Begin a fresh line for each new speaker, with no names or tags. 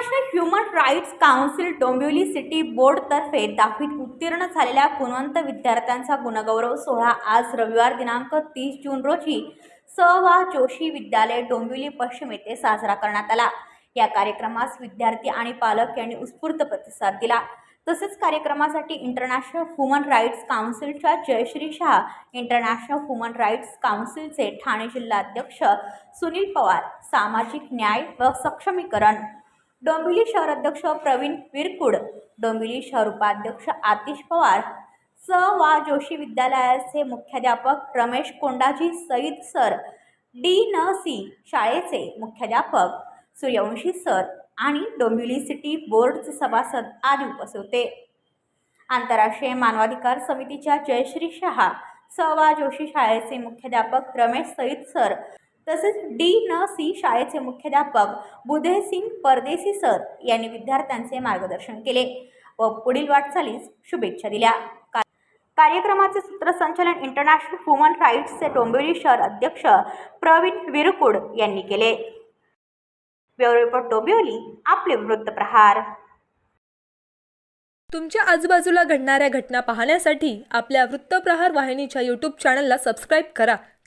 International human rights council Dombivli city बोर्डतर्फे दहावीत उत्तीर्ण झालेल्या गुणवंत विद्यार्थ्यांचा गुणगौरव सोहळा आज रविवार दिनांक तीस जून रोजी सवा जोशी विद्यालय डोंबिवली पश्चिम येथे साजरा करण्यात आला. या कार्यक्रमास विद्यार्थी आणि पालक यांनी उत्स्फूर्त प्रतिसाद दिला. तसेच कार्यक्रमासाठी international human rights काउन्सिलच्या Jayashree Shah international human rights काउन्सिलचे Thane जिल्हाध्यक्ष सुनील पवार सामाजिक न्याय व सक्षमीकरण डोंबिवली शहराध्यक्ष प्रवीण विरकुड डोंबिवली शहर उपाध्यक्ष आतिश पवार स. वा. जोशी विद्यालयाचे मुख्याध्यापक Ramesh Kondaji Sayyad sir D. N C शाळेचे मुख्याध्यापक सूर्यवंशी सर आणि डोंबिवली सिटी बोर्डचे सभासद आदी उपस्थित होते. आंतरराष्ट्रीय मानवाधिकार समितीच्या जयश्री शहा स. वा. जोशी शाळेचे मुख्याध्यापक रमेश सईद सर तसेच डी न सी शाळेचे मुख्याध्यापक बुधेसिंग परदेसी सर यांनी विद्यार्थ्यांचे मार्गदर्शन केले व पुढील वाटचालीस शुभेच्छा दिल्या. का- कार्यक्रमाचे सूत्रसंचालन इंटरनॅशनल ह्युमन राईट्सचे डोंबिवली शहर अध्यक्ष प्रवीण विरकुड यांनी केले. ब्युरो रिपोर्ट डोंबिवली आपले वृत्तप्रहार
तुमच्या आजूबाजूला घडणाऱ्या घटना पाहण्यासाठी आपल्या वृत्तप्रहार वाहिनीच्या यूट्यूब चॅनलला सबस्क्राईब करा.